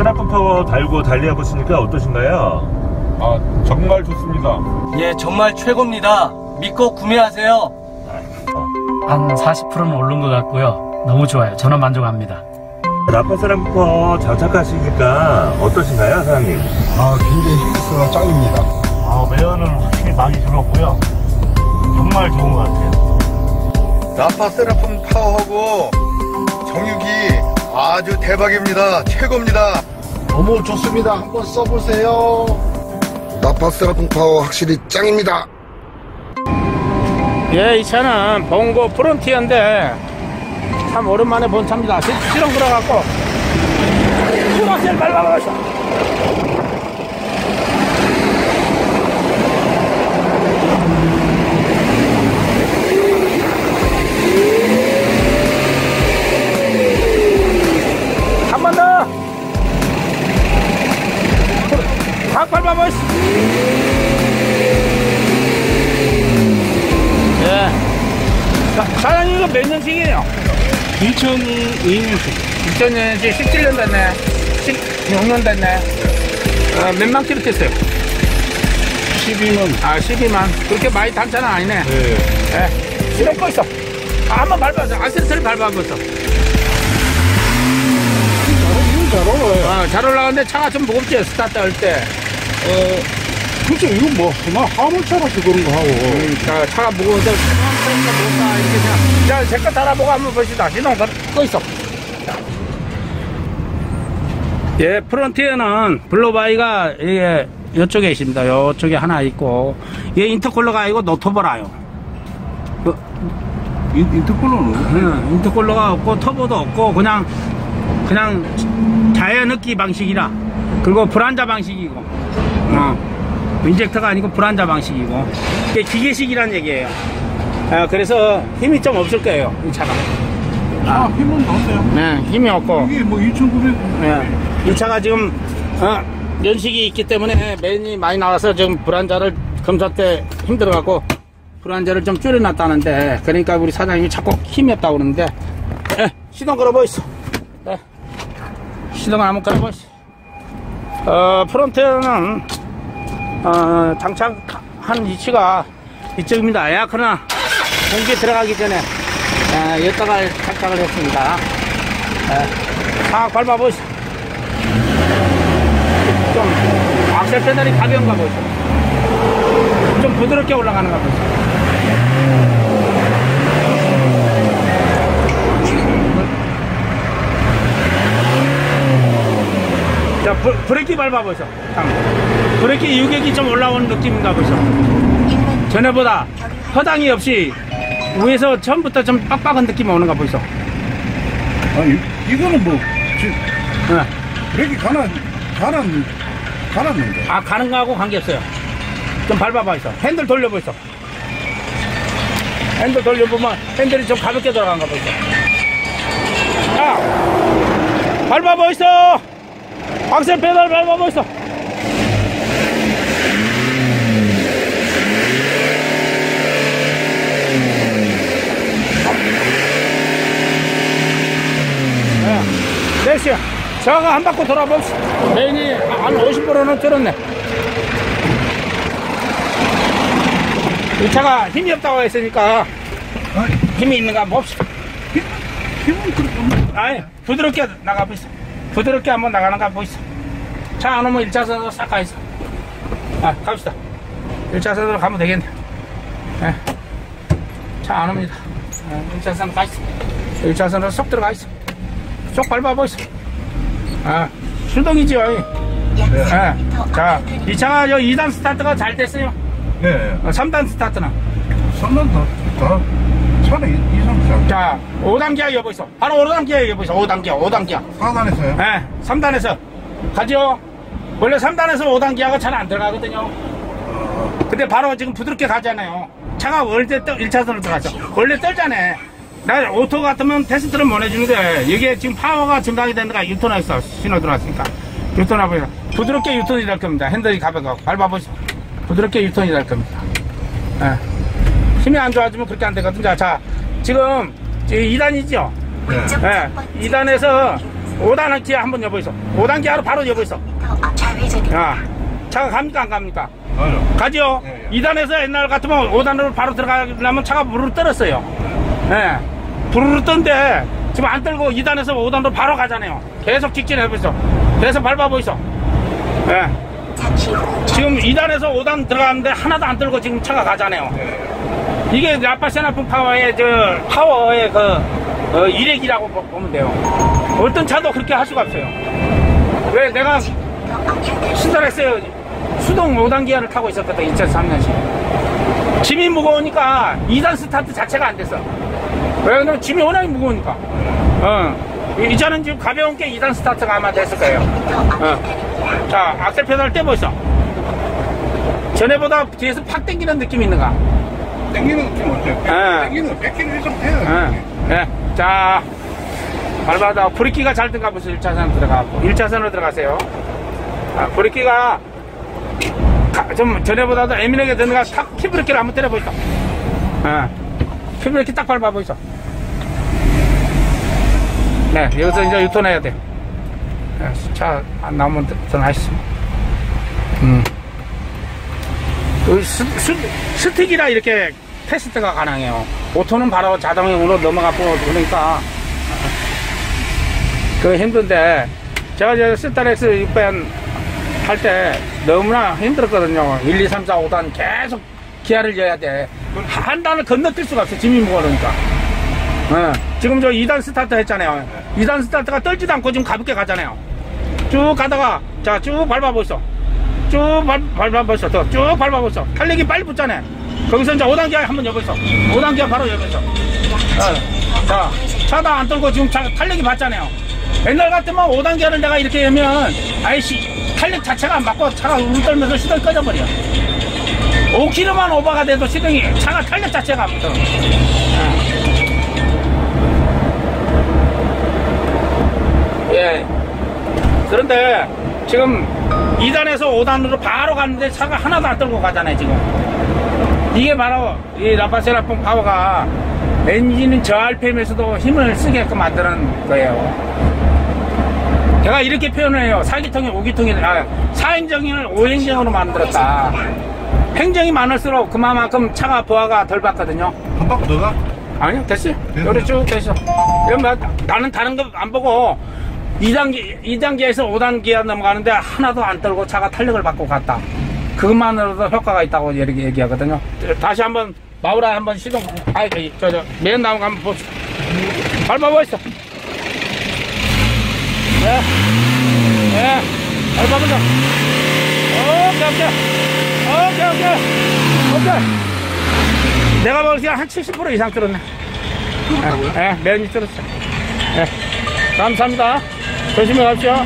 세라품 파워 달고 달리하고 있으니까 어떠신가요? 아, 정말 좋습니다. 예, 정말 최고입니다. 믿고 구매하세요. 한 40%는 오른 것 같고요. 너무 좋아요. 저는 만족합니다. 라파 세라품 파워 장착하시니까 어떠신가요, 사장님? 아, 굉장히 힐스가 짱입니다. 아, 매연은 확실히 많이 줄었고요. 정말 좋은 것 같아요. 라파 세라품 파워하고 정육이 아주 대박입니다. 최고입니다. 너무 좋습니다. 한번 써보세요. 라파 세라품 파워 확실히 짱입니다. 예, 이 차는 봉고 프론티어인데 참 오랜만에 본 차입니다. 시- 시동 걸어갖고 수락셀 밟아버렸어. 확 밟아버렸어. 예. 사, 사장님 이거 몇 년식이에요? 2002년식 2000년식 17년 됐네 16년 됐네 어, 몇만 킬로 됐어요? 12만 아 12만 그렇게 많이 탄 차는 아니네 네 예. 시동 꺼 있어 아, 한번 밟아서 아세트를 밟아보고 있어 잘 올라요. 어, 잘 올라가는데 차가 좀 무겁지 스타트 할 때 그렇죠. 이거 뭐, 나 화물차라서 그런 거 하고. 음, 자, 차가 무거워서 무겁다 이렇게 그냥 자, 제거 달아보고 한번 보시다 시동 더- 꺼 있어 예, 프론티어는 블로바이가 이게 이쪽에 있습니다. 이쪽에 하나 있고 얘 인터콜러가 아니고 노터보라요. 인터콜러는? 응, 인터콜러가 없고 터보도 없고 그냥 그냥 자연 넣기 방식이라 그리고 불안자 방식이고 어. 인젝터가 아니고 불안자 방식이고 이게 기계식이란 얘기예요. 아, 그래서 힘이 좀 없을 거예요 이 차가. 아, 힘은 넣었어요. 네, 힘이 없고 이게 뭐 2,900. 네. 이 차가 지금 어, 연식이 있기 때문에 맨이 많이 나와서 지금 불안자를 검사 때 힘들어갖고 불안자를 좀 줄여놨다는데 그러니까 우리 사장님이 자꾸 힘이 없다고 그러는데 에, 시동 걸어보이소 에, 시동을 한번 걸어보이소 어, 프론트는 어, 장착한 위치가 이쪽입니다 에어컨은 공기 들어가기 전에 에, 여기다가 장착을 했습니다 에, 싹 밟아보시오 좀 악셀 페달이 가벼운가 보죠. 좀 부드럽게 올라가는가 보죠. 자, 브, 브레이크 밟아보죠. 잠깐. 브레이크 유격이 좀 올라오는 느낌인가 보죠. 전에보다 허당이 없이 위에서 처음부터 좀 빡빡한 느낌이 오는가 보죠. 아니, 이거는 뭐, 지금, 네. 브레이크 가나, 가난, 가났는데. 아 가는 거하고 관계없어요 좀 밟아봐 있어 핸들 돌려보 있어 핸들 돌려보면 핸들이 좀 가볍게 돌아간 거 보이죠 자 밟아보 있어 악셀 페달 밟아보 있어. 네, 넷이야 저가 한 바퀴 돌아봅시다. 메인이 한 50%는 줄었네. 이 차가 힘이 없다고 했으니까 힘이 있는가 봅시다. 힘은 그렇게 아니 부드럽게 나가보있어 부드럽게 한번 나가는가 보이소 차 안 오면 1차선으로 싹 가있어. 아 갑시다. 1차선으로 가면 되겠네. 예. 차안 옵니다. 아, 1차선 가있어. 1차선으로 쏙 들어가 있어. 쏙 밟아보이소. 아 수동이지요 예. 자, 이 차가 요 2단 스타트가 잘 됐어요. 네. 어, 3단 스타트는 3단 더, 더, 차는 이상 잘. 자 5단 기어 여보이소 바로 5단 기어 여보이소 5단 기어 5단 기어 4단에서요? 네, 3단에서 가죠. 원래 3단에서 5단 기아가 잘안 들어가거든요. 근데 바로 지금 부드럽게 가잖아요. 차가 원래 떠, 1차선으로 들어가죠. 원래 떨잖아. 나 오토 같으면 테스트를 못 해주는데 이게 지금 파워가 증강이 되는가 유턴 했어. 신호 들어왔으니까. 유턴하고 부드럽게 유턴이 될 겁니다. 핸들이 가벼워. 밟아보시죠. 부드럽게 유턴이 될 겁니다. 예. 힘이 안 좋아지면 그렇게 안 되거든요. 자, 지금 2단이죠? 네. 2단에서 5단 기아 한번 여보이소. 5단 기아로 바로 여보이소. 야, 차가 갑니까, 안 갑니까? 가요. 가죠? 예, 2단에서 옛날 같으면 5단으로 바로 들어가려면 차가 부르르 떨었어요. 예. 부르르 뜬데 지금 안 떨고 2단에서 5단으로 바로 가잖아요. 계속 직진해 보이소. 계속 밟아 보이소. 예. 잠시 후 지금 2단에서 5단 들어가는데 하나도 안 떨고 지금 차가 가잖아요. 이게 라파세나풍 파워의 저 파워의 그 어, 일액이라고 보- 보면 돼요. 어떤 차도 그렇게 할 수가 없어요. 왜 내가 스타렉스 수동 5단 기아를 타고 있었거든 2003년식. 짐이 무거우니까 2단 스타트 자체가 안 됐어. 왜 그러면 짐이 워낙 무거우니까. 어. 이- 이제는 지금 가벼운 게 2단 스타트가 아마 됐을 거예요. 어. 자, 악셀 페달 떼보시죠. 전에보다 뒤에서 팍 당기는 느낌이 있는가? 땡기는 느낌 어때요? 예. 땡기는 100km 이상 돼요. 예. 예. 자, 밟아다 브레이크가 잘 든가 보세요. 1차선 들어가고. 1차선으로 들어가세요. 아, 브레이크가 가- 좀 전에보다도 예민하게 드는가 탁 키브레이크를 한번 때려보시죠. 예. 키브레이크 딱 밟아보시죠. 네, 여기서 이제 유턴해야 돼. 예, 차안 나오면 전하시죠. 음. 그 스, 스, 스틱이라 이렇게 테스트가 가능해요. 오토는 바로 자동으로 넘어가고 그러니까 그 힘든데 제가 이제 스타렉스 6밴 할 때 너무나 힘들었거든요. 1, 2, 3, 4, 5단 계속 기아를 여야 돼. 한 단을 건너뛸 수가 없어. 짐이 무거우니까. 어, 지금 저 2단 스타트 했잖아요. 2단 스타트가 떨지도 않고 지금 가볍게 가잖아요. 쭉 가다가 자 쭉 밟아보시죠. 쭉 밟, 밟아보시죠. 더쭉 밟아보시죠. 탄력이 빨리 붙잖아요. 거기서 이제 5단 기아 한번 여보시죠. 5단 기아 바로 여보시죠. 어, 자, 차도 안 떨고 지금 차, 탄력이 받잖아요. 옛날 같으면 5단 기아를 내가 이렇게 하면 아이씨 탄력 자체가 안 받고 차가 우르 떨면서 시동이 꺼져버려. 5km만 오버가 돼도 시동이 차가 탄력 자체가 안 붙어. 예. 그런데 지금 2단에서 5단으로 바로 갔는데 차가 하나도 안 떨고 가잖아요, 지금. 이게 바로 이 라파세라풍 파워가 엔진은 저 RPM에서도 힘을 쓰게끔 만드는 거예요. 제가 이렇게 표현을 해요. 4기통이 5기통이, 아, 4행정을 5행정으로 만들었다. 행정이 많을수록 그만큼 차가 부하가 덜 받거든요. 한 바퀴 더 가? 아니요, 됐어요. 요리 쭉 됐어. 그러면 나는 다른 거 안 보고 2단계, 2단계에서 5단계 넘어가는데 하나도 안 떨고 차가 탄력을 받고 갔다. 그것만으로도 효과가 있다고 이렇게 얘기하거든요. 다시 한번 마우라 한번 시동, 아이, 저, 저, 맨 나무 한번 봅시다. 밟아보시죠. 네. 네. 밟아보자. 오케이, 오케이. 오케이, 오케이. 오케이. 내가 보기에 한70% 이상 들었네. 예, 예, 면이 들었어. 예. 감사합니다. 조심히 가십시오.